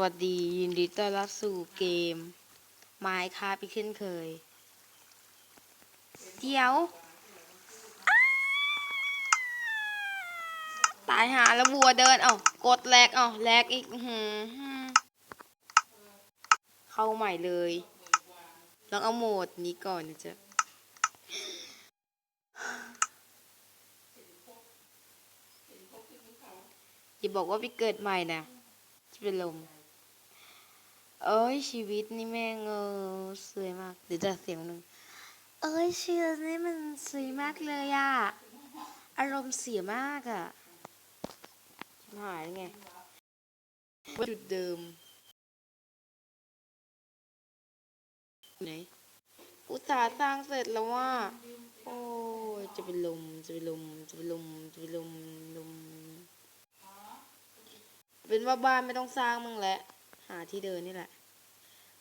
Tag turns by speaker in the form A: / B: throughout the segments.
A: วัสดียินดีต้อนรับสู่เกม ไม้คาไปขึ้นเคย เดี๋ยว ตายหาแล้วบัวเดิน เอากดแลกเอาแลกอีกหือเข้าใหม่เลยลองเอาโหมดนี้ก่อนนะจ๊ะอย่าบอกว่าไปเกิดใหม่นะจะเป็นลม เอ้ยชีวิตนี่แม่งเออสวยมากเดี๋ยวจะเสียงหนึ่งเอ้ยชีวิตนี่มันสวยมากเลยอะอารมณ์เสียมากอะหายไงจุดเดิมไหนอุตสาห์สร้างเสร็จแล้วว่า โอ้ยจะเป็นลมจะเป็นลมจะเป็นลมจะเป็นลมลมเป็นว่าบ้านไม่ต้องสร้างมึงแหละาที่เดินนี่แหละ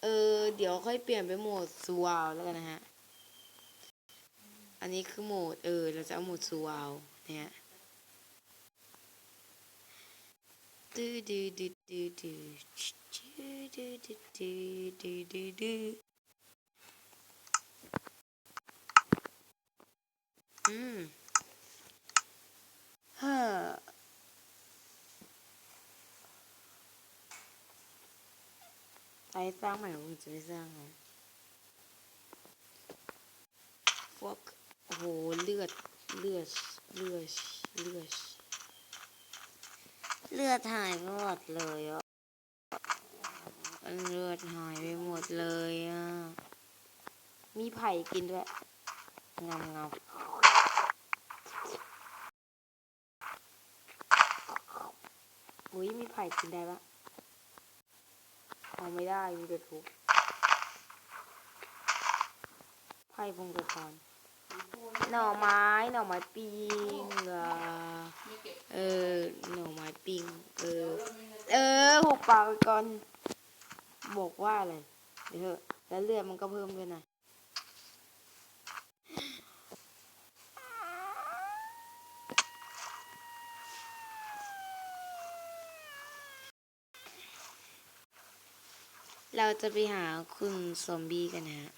A: เออ เดี๋ยวค่อยเปลี่ยนไปโหมดสวาวแล้วกันนะฮะ อันนี้คือโหมด เออ เราจะเอาโหมดสวาวเนี่ยดูดูดูดูดูดูดูดูดูดูดูดูอืมฮ่า ไปสร้างใหม่ผมจะไม่สร้างไงพวกโอ้โหเลือดเลือดเลือดเลือดเลือดหายไปหมดเลยอะเลือดหายไปหมดเลยอะ มีไผ่กินด้วยงามงามอุ้ยมีไผ่กินได้ปะ เอาไม่ได้มีแต่ทุบไพ่พงกระทอนหน่อไม้ หน่อไม้ปิ้งอะเออ หน่อไม้ปิ้งเออ เออหกปากไปก่อน บอกว่าอะไรเดี๋ยวเถอะแล้วเลือดมันก็เพิ่มด้วยนะ เราจะไปหาคุณซอมบี้กันนะฮะ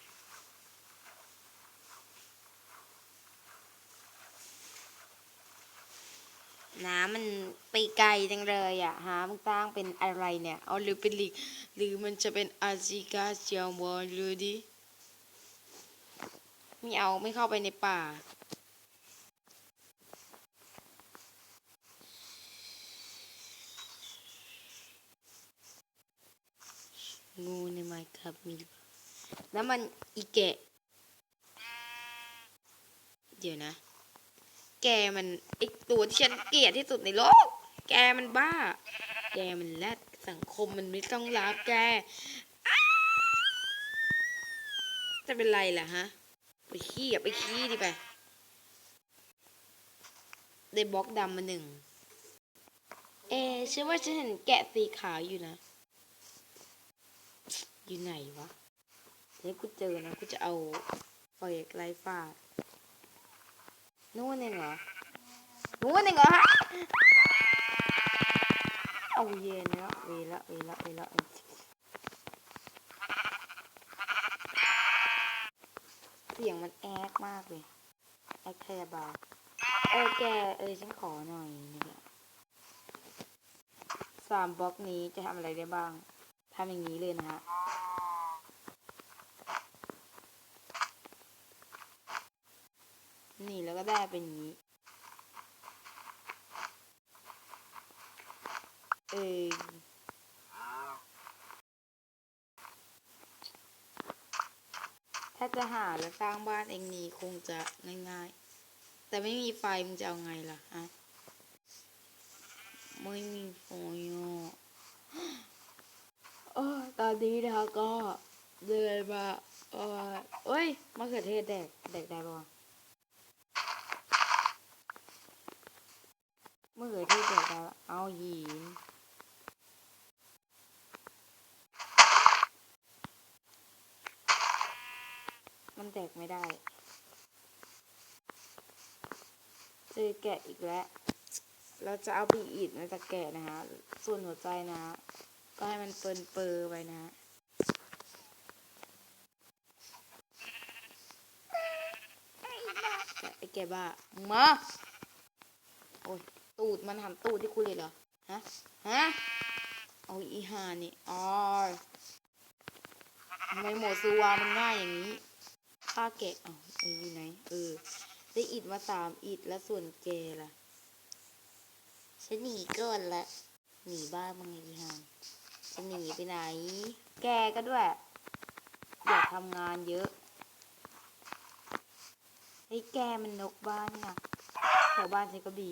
A: น้ำมันไปไกลจังเลยอะหามันตั้งเป็นอะไรเนี่ย เอาหรือเป็นลิกหรือมันจะเป็นอาซิกาเจียวบอลดูดิ ไม่เอาไม่เข้าไปในป่า งูในไมค์ครับมีแล้วมันอีแกะ เดี๋ยวนะ แกมันไอตัวที่ฉันเกลียดที่สุดในโลก แกมันบ้า แกมันแรดสังคมมันไม่ต้องรับแก จะเป็นไรล่ะฮะ ไปขี้อะไปขี้ดิไป ได้บล็อกดำมาหนึ่ง เอะเชื่อว่าฉันเห็นแกะสีขาวอยู่นะ อยู่ไหนวะเดี๋ยวกูเจอนะกูจะเอาไฟไล่ฟาดนู่นเองเหรอนู่นเองเหรอฮะเอาเย็นแล้วเวละเวละเวละเสียงมันแอกมากเลยแอกแคบาเออแกเออฉันขอหน่อยนี่สามบล็อกนี้จะทำอะไรได้บ้างทำอย่างนี้เลยนะฮะ นี่แล้วก็ได้เป็นนี้ เออถ้าจะหาแล้วสร้างบ้านเองนี่คงจะง่ายๆ แต่ไม่มีไฟมึงจะเอาไงล่ะฮะไม่มีไฟอะเออตอนนี้นะคะก็เดินมาเออเอ้ยมะเขือเทศแดกแดกได้ปะวะ เมื่อเกิดที่เกิดแล้วเอาหินมันแตกไม่ได้เจอแกะอีกแล้ว เราจะเอาปีอิดมาจากแกะนะฮะ ส่วนหัวใจนะ ก็ให้มันเปินเปอร์ไปนะไอ้แกบ้า มา โอ้ย ตูดมันหันตูดที่กูเลยเหรอ ฮะ ฮะ เอาอีหานี่อ๋อทำไมโหมดซูวามันง่ายอย่างนี้ฆ่าแกะเอ้าเอออยู่ไหน เออ ได้อิดมาสามอิดแล้วส่วนแกล่ะ ฉันหนีก่อนละ หนีบ้านมึงไงอีหานจะหนีไปไหน แกก็ด้วย อย่าทำงานเยอะไอ้ยแกมันนกบ้านน่ะแถวบ้านฉันก็บี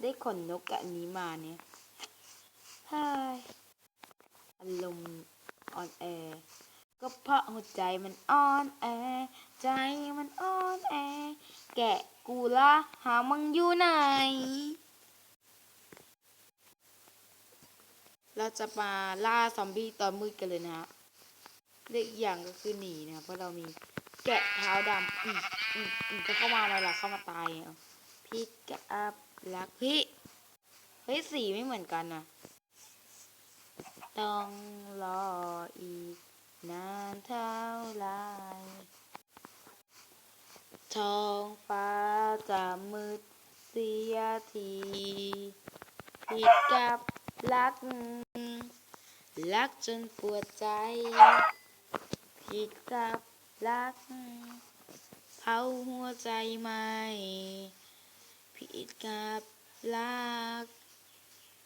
A: ได้ขนนกกับอันนี้มาเนี่ยฮ้ยอารมณ์อ่อนแอ ก็เพราะหัวใจมันอ่อนแอ ใจมันอ่อนแอ แกะกูละหามึงอยู่ไหน เราจะมาล่าซอมบี้ตอนมืดกันเลยนะฮะเล็กอย่างก็คือหนีนะเพราะเรามีแกะเท้าดำอืมอืมอืมจะเข้ามาไหมล่ะเข้ามาตายเอาพี่แกอัพ ลักพี่ เฮ้ยสีไม่เหมือนกันนะต้องรออีก นานเท่าไรท้องฟ้าจะมืดเสียทีผิดกับรัก รักจนปวดใจผิดกับรักเผาหัวใจไหม ผิดกับรัก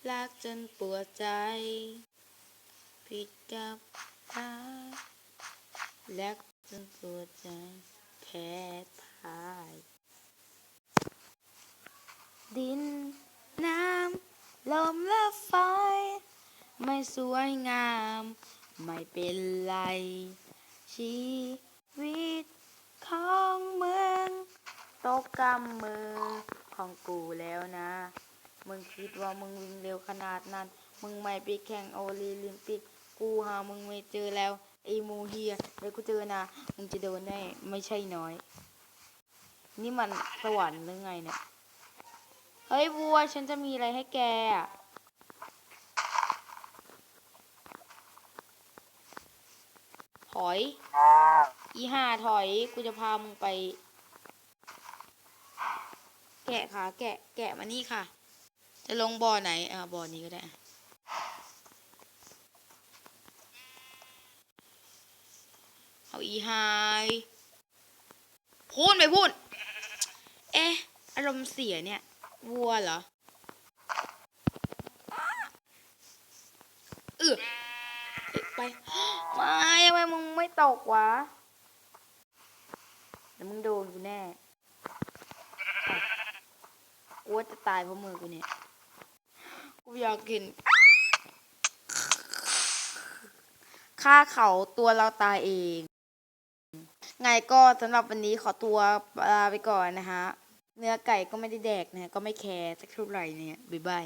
A: รักจนปวดใจ ผิดกับรักรักจนปวดใจแพ้พ่าย ดินน้ำลมและไฟ ไม่สวยงาม ไม่เป็นไร ชีวิตของเมืองตกกำมือ ของกูแล้วนะ มึงคิดว่ามึงวิ่งเร็วขนาดนั้น มึงไม่ไปแข่งโอลิมปิก กูหามึงไม่เจอแล้วไอ้มูเฮียเดี๋ยวกูเจอนะ มึงจะโดนแน่ไม่ใช่น้อย นี่มันสวรรค์หรือไงเนี่ย เฮ้ยวัวฉันจะมีอะไรให้แกอะถอย อีห่าถอย กูจะพามึงไปแกะค่ะ แกะ แกะมานี่ค่ะ จะลงบ่อไหนอ่าบ่อนี้ก็ได้เอาอีหายพูดไม่พูด เอ๊ะ อารมณ์เสียเนี่ย วัวเหรอเออไปไม่ทำไมมึงไม่ตกวะเดี๋ยวมึงโดนกูแน่ ว่าจะตายเพราะมือกูเนี่ย กูอยากกินฆ่าเขาตัวเราตายเอง ไงก็สำหรับวันนี้ขอตัวลาไปก่อนนะฮะ เนื้อไก่ก็ไม่ได้แดกนะก็ไม่แคร์สักเท่าไหร่เนี่ย บ๊ายบาย